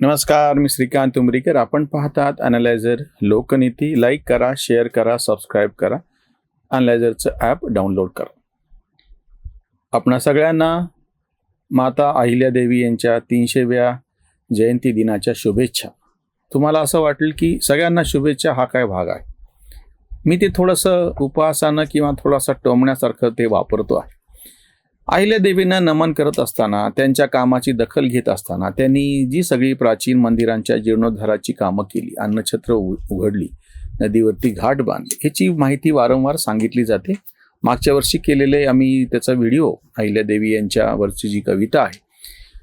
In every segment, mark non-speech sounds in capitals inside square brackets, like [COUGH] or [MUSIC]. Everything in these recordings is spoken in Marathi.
नमस्कार मी श्रीकांत उमरीकर. आपण पाहतात अनालायझर लोकनीती. लाईक करा शेअर करा सबस्क्राईब करा. अनालायझरचं ॲप डाउनलोड करा. आपणा सगळ्यांना माता अहिल्यादेवी यांच्या तीनशेव्या जयंती दिनाच्या शुभेच्छा. तुम्हाला असं वाटेल की सगळ्यांना शुभेच्छा हा काय भाग आहे? मी ते थोडंसं उपहासानं किंवा थोडासा टोमण्यासारखं ते वापरतो आहे. अहिल्यादेवींना नमन करत असताना त्यांच्या कामाची दखल घेत असताना त्यांनी जी सगळी प्राचीन मंदिरांच्या जीर्णोद्धाराची कामं केली अन्नछत्र उ- उघडली नदीवरती घाट बांधले ह्याची माहिती वारंवार सांगितली जाते. मागच्या वर्षी केलेले आम्ही त्याचा व्हिडिओ अहिल्यादेवी यांच्यावरची जी कविता आहे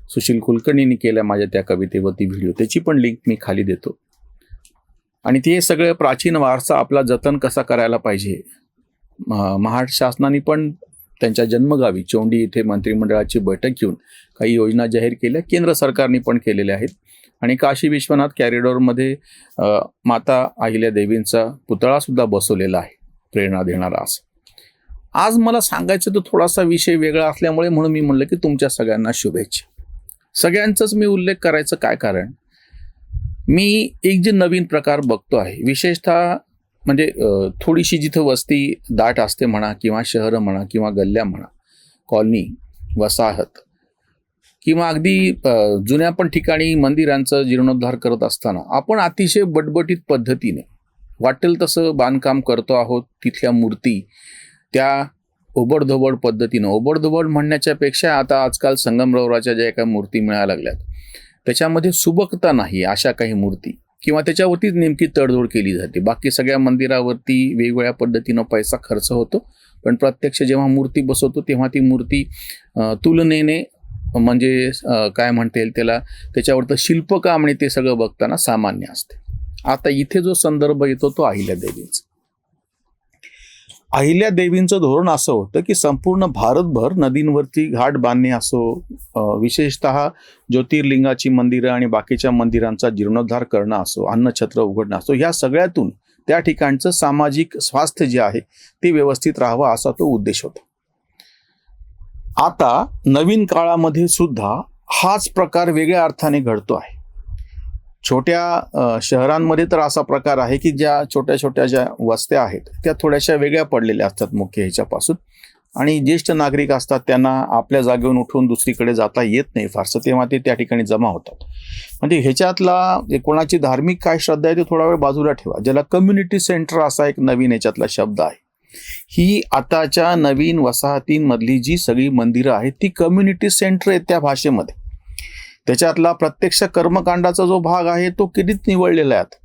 सुशील कुलकर्णींनी केल्या माझ्या त्या कवितेवरती व्हिडिओ त्याची पण लिंक मी खाली देतो. आणि ते सगळं प्राचीन वारसा आपला जतन कसा करायला पाहिजे म- महाराष्ट्र शासनाने पण त्यांच्या जन्मगावी चोंडी इथे मंत्रिमंडळाची बैठक घेऊन काही योजना जाहीर केल्या. केंद्र सरकारने पण केलेल्या आहेत. आणि काशी विश्वनाथ कॅरिडॉरमध्ये माता अहिल्या देवींचा पुतळासुद्धा बसवलेला आहे. प्रेरणा देणारा असं. आज मला सांगायचं तर थोडासा विषय वेगळा असल्यामुळे म्हणून मी म्हणलं की तुमच्या सगळ्यांना शुभेच्छा. सगळ्यांचाच मी उल्लेख करायचं काय कारण? मी एक जे नवीन प्रकार बघतो आहे विशेषतः म्हणजे थोडीशी जिथं वस्ती दाट असते म्हणा किंवा शहरं म्हणा किंवा गल्ल्या म्हणा कॉलनी वसाहत किंवा अगदी जुन्या पण ठिकाणी मंदिरांचं जीर्णोद्धार करत असताना आपण अतिशय बटबटीत पद्धतीने वाटेल तसं बांधकाम करतो आहोत तिथल्या मूर्ती त्या ओबडधोबड पद्धतीनं. ओबडधोबड म्हणण्याच्या पेक्षा आता आजकाल संगमरवराच्या ज्या काही मूर्ती मिळायला लागल्यात त्याच्यामध्ये सुबकता नाही अशा काही मूर्ती. किंवा त्याच्यावरतीच नेमकी तडजोड केली जाते. बाकी सगळ्या मंदिरावरती वेगवेगळ्या पद्धतीनं पैसा खर्च होतो. पण प्रत्यक्ष जेव्हा मूर्ती बसवतो तेव्हा ती मूर्ती तुलनेने म्हणजे काय म्हणता येईल त्याला त्याच्यावरतं शिल्पकाम आणि ते सगळं बघताना सामान्य असते. आता इथे जो संदर्भ येतो तो अहिल्यादेवीचा. अहिल्या देवींचं धोरण असं होतं की संपूर्ण भारतभर नदींवरती घाट बांधणे असो विशेषत विशेषतः ज्योतिर्लिंगाची मंदिरं आणि बाकीच्या मंदिरांचा जीर्णोद्धार करणं असो अन्नछत्र उघडणं असो ह्या सगळ्यातून त्या ठिकाणचं सामाजिक स्वास्थ्य जे आहे ते व्यवस्थित राहावं असा तो उद्देश होता. आता नवीन काळामध्ये सुद्धा हाच प्रकार वेगळ्या अर्थाने घडतो आहे. छोट्या शहरांमध्ये तर असा प्रकार आहे की ज्या छोट्या छोट्या ज्या वस्त्या आहेत त्या थोड्याशा वेगळ्या पडलेल्या असतात मुख्य ह्याच्यापासून. आणि ज्येष्ठ नागरिक असतात त्यांना आपल्या जागेवरून उठून दुसरीकडे जाता येत नाही फारसं तेव्हा ते त्या ठिकाणी जमा होतात. म्हणजे ह्याच्यातला जे कोणाची धार्मिक काय श्रद्धा आहे ते थोडा वेळ बाजूला ठेवा. ज्याला कम्युनिटी सेंटर असा एक नवीन याच्यातला शब्द आहे. ही आताच्या नवीन वसाहतींमधली जी सगळी मंदिरं आहेत ती कम्युनिटी सेंटर आहेत त्या भाषेमध्ये. त्याच्यातला प्रत्यक्ष कर्मकांडाचा जो भाग आहे तो कितीच निवडलेला आहे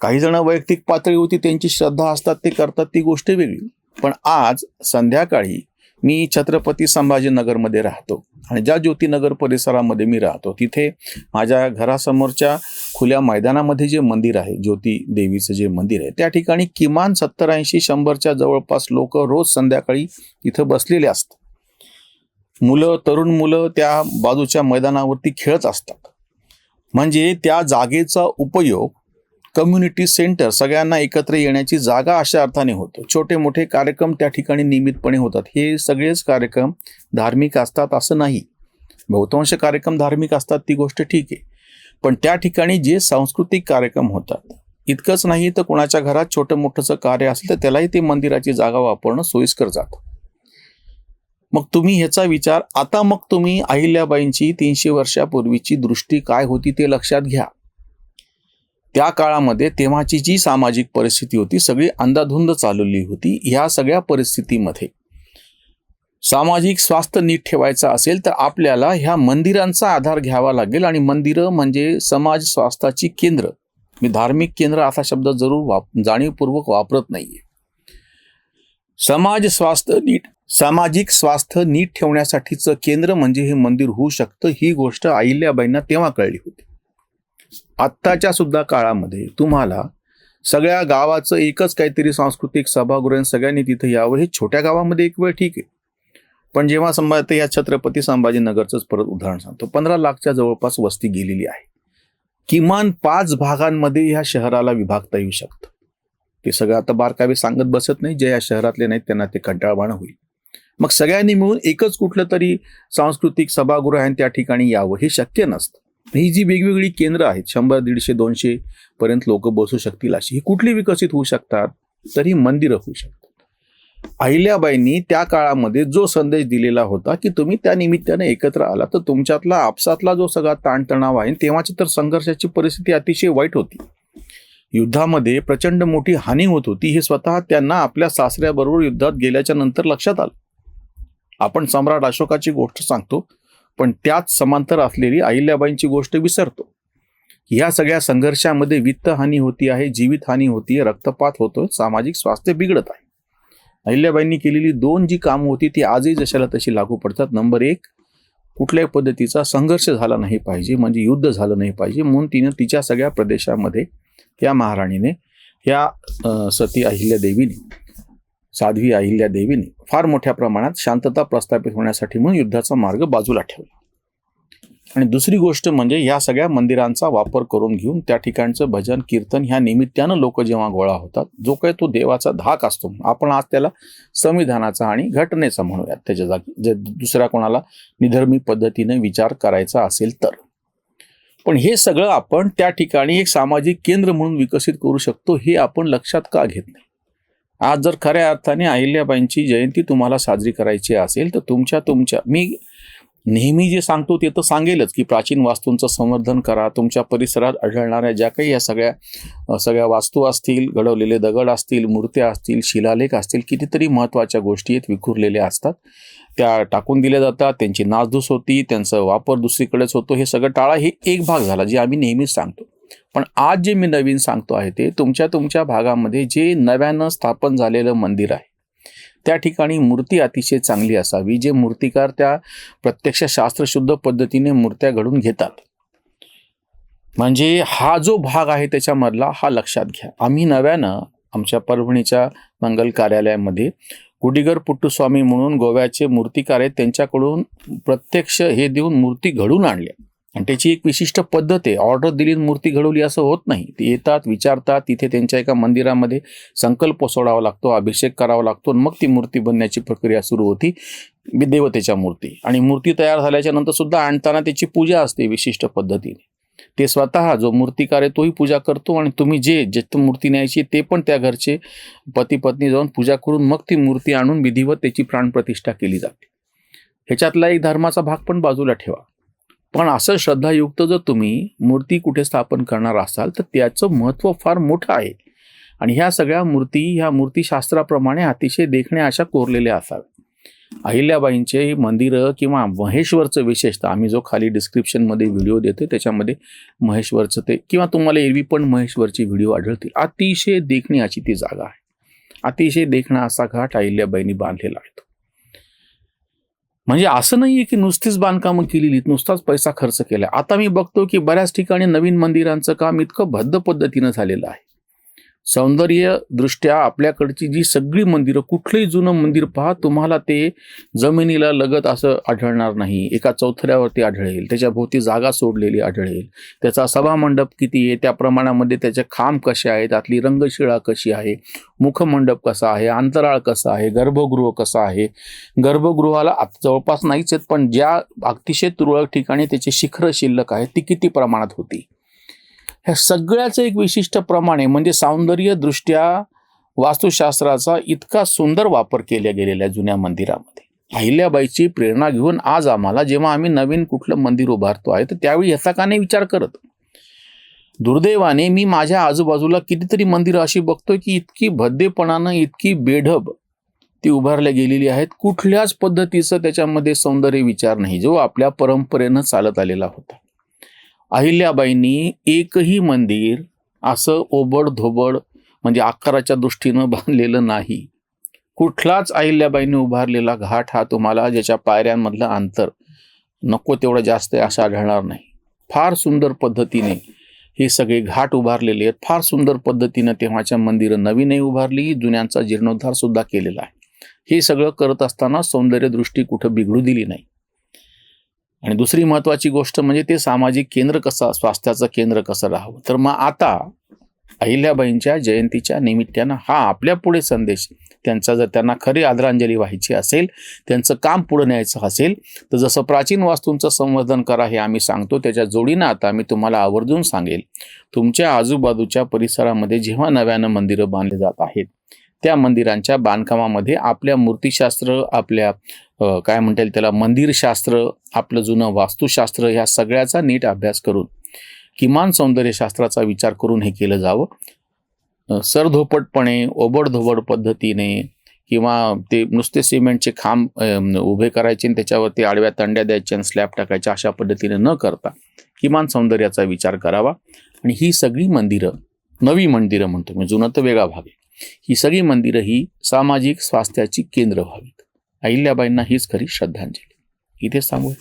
काही जण वैयक्तिक पातळीवरती त्यांची श्रद्धा असतात ते करतात ती गोष्ट वेगळी. पण आज संध्याकाळी मी छत्रपती संभाजीनगरमध्ये राहतो. आणि ज्या ज्योतिनगर परिसरामध्ये मी राहतो तिथे माझ्या घरासमोरच्या खुल्या मैदानामध्ये जे मंदिर आहे ज्योती देवीचं जे मंदिर आहे त्या ठिकाणी किमान सत्तर ऐंशी शंभरच्या जवळपास लोक रोज संध्याकाळी इथं बसलेले असतात. मुलं तरुण मुलं त्या बाजूच्या मैदानावरती खेळत असतात. म्हणजे त्या जागेचा उपयोग कम्युनिटी सेंटर सगळ्यांना एकत्र येण्याची जागा अशा अर्थाने होतो. छोटे मोठे कार्यक्रम त्या ठिकाणी नियमितपणे होतात. हे सगळेच कार्यक्रम धार्मिक असतात असं नाही. बहुतांश कार्यक्रम धार्मिक असतात ती गोष्ट ठीक आहे. पण त्या ठिकाणी जे सांस्कृतिक कार्यक्रम होतात इतकंच नाही तर कोणाच्या घरात छोटं मोठंचं कार्य असेल तर त्यालाही ते मंदिराची जागा वापरणं सोयीस्कर जातं. मग तुम्ही ह्याचा विचार आता मग तुम्ही अहिल्याबाईंची तीनशे वर्षापूर्वीची दृष्टी काय होती ते लक्षात घ्या. त्या काळामध्ये तेव्हाची जी सामाजिक परिस्थिती होती सगळी अंधाधुंद चालवली होती ह्या सगळ्या परिस्थितीमध्ये. सामाजिक स्वास्थ्य नीट ठेवायचं असेल तर आपल्याला ह्या मंदिरांचा आधार घ्यावा लागेल आणि मंदिरं म्हणजे समाज स्वास्थ्याची केंद्र. मी धार्मिक केंद्र असा शब्द जरूर वाप जाणीवपूर्वक वापरत नाहीये. समाज स्वास्थ्य नीट सामाजिक स्वास्थ्य नीट ठेवण्यासाठीचं केंद्र म्हणजे हे मंदिर होऊ शकतं ही गोष्ट अहिल्याबाईंना तेव्हा कळली होती. आत्ताच्या सुद्धा काळामध्ये तुम्हाला सगळ्या गावाचं एकच काहीतरी सांस्कृतिक सभागृह सगळ्यांनी तिथं यावं हे छोट्या गावामध्ये एक वेळ ठीक आहे. पण जेव्हा संभाजी या छत्रपती संभाजीनगरचंच परत उदाहरण सांगतो. पंधरा लाखच्या जवळपास वस्ती गेलेली आहे. किमान पाच भागांमध्ये ह्या शहराला विभागता येऊ शकतं. ते सगळं आता बारकावे सांगत बसत नाही जे या शहरातले नाहीत त्यांना ते कंटाळवाणं होईल. मग सगळ्यांनी मिळून एकच कुठलं तरी सांस्कृतिक सभागृह आहे आणि त्या ठिकाणी यावं हे शक्य नसतं. ही जी वेगवेगळी केंद्र आहेत शंभर दीडशे दोनशे पर्यंत लोक बसू शकतील अशी ही कुठली विकसित होऊ शकतात तरी मंदिरं होऊ शकतात. अहिल्याबाईंनी त्या काळामध्ये जो संदेश दिलेला होता की तुम्ही त्या निमित्ताने एकत्र आला तर तुमच्यातला आपसातला जो सगळा ताणतणाव आहे तेव्हाची तर संघर्षाची परिस्थिती अतिशय वाईट होती. युद्धामध्ये प्रचंड मोठी हानी होत होती हे स्वतः त्यांना आपल्या सासऱ्याबरोबर युद्धात गेल्याच्यानंतर लक्षात आलं. आपण सम्राट अशोकाची गोष्ट सांगतो पण त्याच समांतर असलेली अहिल्याबाईंची गोष्ट विसरतो. या सगळ्या संघर्षामध्ये वित्तहानी होती आहे जीवितहानी होती आहे रक्तपात होतो सामाजिक स्वास्थ्य बिघडत आहे. अहिल्याबाईंनी केलेली दोन जी कामं होती ती आजही जशाला तशी लागू पडतात. नंबर एक कुठल्याही पद्धतीचा संघर्ष झाला नाही पाहिजे म्हणजे युद्ध झालं नाही पाहिजे म्हणून तिनं तिच्या सगळ्या प्रदेशामध्ये या महाराणीने या सती अहिल्यादेवीने साध्वी अहिल्या देवीने फार मोठ्या प्रमाणात शांतता प्रस्थापित होण्यासाठी म्हणून युद्धाचा मार्ग बाजूला ठेवला. आणि दुसरी गोष्ट म्हणजे या सगळ्या मंदिरांचा वापर करून घेऊन त्या ठिकाणचं भजन कीर्तन ह्या निमित्तानं लोक जेव्हा गोळा होतात जो काही तो देवाचा धाक असतो. आपण आज त्याला संविधानाचा आणि घटनेचा म्हणूयात. त्याच्या जागी जे दुसऱ्या कोणाला निधर्मी पद्धतीने विचार करायचा असेल तर. पण हे सगळं आपण त्या ठिकाणी एक सामाजिक केंद्र म्हणून विकसित करू शकतो हे आपण लक्षात का घेत नाही? आज जर खऱ्या अर्थाने अहिल्याबाईंची जयंती तुम्हाला साजरी करायची असेल तर तुमच्या तुमच्या मी नेहमी जे सांगतो ते तर सांगेलच की प्राचीन वास्तूंचं संवर्धन करा तुमच्या परिसरात आढळणाऱ्या ज्या काही या सगळ्या सगळ्या वास्तू असतील घडवलेले दगड असतील मूर्त्या असतील शिलालेख असतील कितीतरी महत्त्वाच्या गोष्टी आहेत विखुरलेल्या असतात. त्या टाकून दिल्या जातात त्यांची नासधूस होती त्यांचा वापर दुसरीकडेच होतो हे सगळं टाळा हे एक भाग झाला जे आम्ही नेहमीच सांगतो. पण आज जे मी नवीन सांगतो आहे ते तुमच्या तुमच्या भागामध्ये जे नव्यानं स्थापन झालेलं मंदिर आहे त्या ठिकाणी मूर्ती अतिशय चांगली असावी जे मूर्तिकार त्या प्रत्यक्ष शास्त्रशुद्ध पद्धतीने मूर्त्या घडून घेतात. म्हणजे हा जो भाग आहे त्याच्यामधला हा लक्षात घ्या. आम्ही नव्यानं आमच्या परभणीच्या मंगल कार्यालयामध्ये कुडिगर पुट्टुस्वामी म्हणून गोव्याचे मूर्तिकार आहेत त्यांच्याकडून प्रत्यक्ष हे देऊन मूर्ती घडून आणल्या. आणि त्याची एक विशिष्ट पद्धत आहे. ऑर्डर दिली मूर्ती घडवली असं होत नाही. ते येतात विचारतात तिथे त्यांच्या एका मंदिरामध्ये संकल्प सोडावा लागतो अभिषेक करावा लागतो आणि मग ती मूर्ती बनण्याची प्रक्रिया सुरू होती. देवतेच्या मूर्ती. आणि मूर्ती तयार झाल्याच्यानंतर सुद्धा आणताना त्याची पूजा असते विशिष्ट पद्धतीने. ते स्वतः जो मूर्तिकार आहे तोही पूजा करतो आणि तुम्ही जे जे मूर्ती न्यायची ते पण त्या घरचे पती पत्नी जाऊन पूजा करून मग ती मूर्ती आणून विधिवत त्याची प्राणप्रतिष्ठा केली जाते. ह्याच्यातला एक धर्माचा भाग पण बाजूला ठेवा. पण असं श्रद्धायुक्त जर तुम्ही मूर्ती कुठे स्थापन करणार असाल तर त्याचं महत्त्व फार मोठं आहे. आणि ह्या सगळ्या मूर्ती ह्या मूर्तीशास्त्राप्रमाणे अतिशय देखण्या अशा कोरलेल्या असाव्या अहिल्याबाईंचे मंदिरं किंवा महेश्वरचं विशेषतः आम्ही जो खाली डिस्क्रिप्शनमध्ये व्हिडिओ देतो त्याच्यामध्ये महेश्वरचं ते किंवा तुम्हाला एरवी पण महेश्वरची व्हिडिओ आढळतील. अतिशय देखणी अशी ती जागा आहे. अतिशय देखणा असा घाट अहिल्याबाईंनी बांधलेला आहे तो. म्हणजे असं नाहीये की नुसतीच बांधकामं केलेली नुसताच पैसा खर्च केला. आता मी बघतो की बऱ्याच ठिकाणी नवीन मंदिरांचं काम इतकं भद्द पद्धतीनं झालेलं आहे. सौंदर्य दृष्ट्या आपल्याकडची जी सगळी मंदिरं कुठलंही जुनं मंदिर पहा तुम्हाला ते जमिनीला लगत असं आढळणार नाही. एका चौथऱ्यावरती आढळेल. त्याच्या भोवती जागा सोडलेली आढळेल. त्याचा सभामंडप किती आहे? त्या प्रमाणामध्ये त्याचे खांब कसे आहेत? त्यातली रंगशिळा कशी आहे? मुखमंडप कसा आहे? अंतराळ कसा आहे? गर्भगृह कसा आहे? गर्भगृहाला जवळपास नाहीच आहेत पण ज्या अतिशय तुरळक ठिकाणी त्याची शिखर शिल्लक आहे ती किती प्रमाणात होती? ह्या सगळ्याचं एक विशिष्ट प्रमाणे म्हणजे सौंदर्यदृष्ट्या वास्तुशास्त्राचा इतका सुंदर वापर केला गेलेला आहे जुन्या मंदिरामध्ये. अहिल्याबाईची प्रेरणा घेऊन आज आम्हाला जेव्हा आम्ही नवीन कुठलं मंदिर उभारतो आहे तर त्यावेळी याचा का नाही विचार करत? दुर्दैवाने मी माझ्या आजूबाजूला कितीतरी मंदिरं अशी बघतोय की इतकी भद्देपणानं इतकी बेढब ती उभारल्या गेलेली आहेत. कुठल्याच पद्धतीचं त्याच्यामध्ये सौंदर्य विचार नाही जो आपल्या परंपरेनं चालत आलेला होता. अहिल्याबाईंनी एकही मंदिर असं ओबड धोबड म्हणजे आकाराच्या दृष्टीनं [LAUGHS] बांधलेलं नाही. कुठलाच अहिल्याबाईंनी उभारलेला घाट हा तुम्हाला ज्याच्या पायऱ्यांमधलं अंतर नको तेवढं जास्त आहे असं आढळणार नाही. फार सुंदर पद्धतीने हे सगळे घाट उभारलेले आहेत. फार सुंदर पद्धतीनं तेव्हाच्या मंदिरं नवीनही उभारली जुन्यांचा जीर्णोद्धार सुद्धा केलेला आहे. हे सगळं करत असताना सौंदर्यदृष्टी कुठं बिघडू दिली नाही. आणि दुसरी महत्त्वाची गोष्ट म्हणजे ते सामाजिक केंद्र कसं स्वास्थ्याचं केंद्र कसं राहावं? तर मग आता अहिल्याबाईंच्या जयंतीच्या निमित्तानं हा आपल्या पुढे संदेश त्यांचा जर त्यांना खरी आदरांजली व्हायची असेल त्यांचं काम पुढे न्यायचं असेल तर जसं प्राचीन वास्तूंचं संवर्धन करा हे आम्ही सांगतो त्याच्या जोडीनं आता मी तुम्हाला आवर्जून सांगेल. तुमच्या आजूबाजूच्या परिसरामध्ये जेव्हा नव्यानं मंदिरं बांधली जात आहेत त्या मंदिरांच्या बांधकामामध्ये आपल्या मूर्तिशास्त्र आपल्या काय म्हणता येईल त्याला मंदिरशास्त्र आपलं जुनं वास्तुशास्त्र ह्या सगळ्याचा नीट अभ्यास करून किमान सौंदर्यशास्त्राचा विचार करून हे केलं जावं. सरधोपटपणे ओबडधोबड पद्धतीने किंवा ते नुसते सिमेंटचे खांब उभे करायचे आणि त्याच्यावरती आडव्या तंड्या द्यायच्या आणि स्लॅब टाकायच्या अशा पद्धतीने न करता किमान सौंदर्याचा विचार करावा. आणि ही सगळी मंदिरं नवी मंदिरं म्हणतो मी जुनं तर वेगळा भाग आहे. ही सगळी मंदिरं ही सामाजिक स्वास्थ्याची केंद्र व्हावीत. अहिल्याबाईंना हीच खरी श्रद्धांजली. इथेच सांगू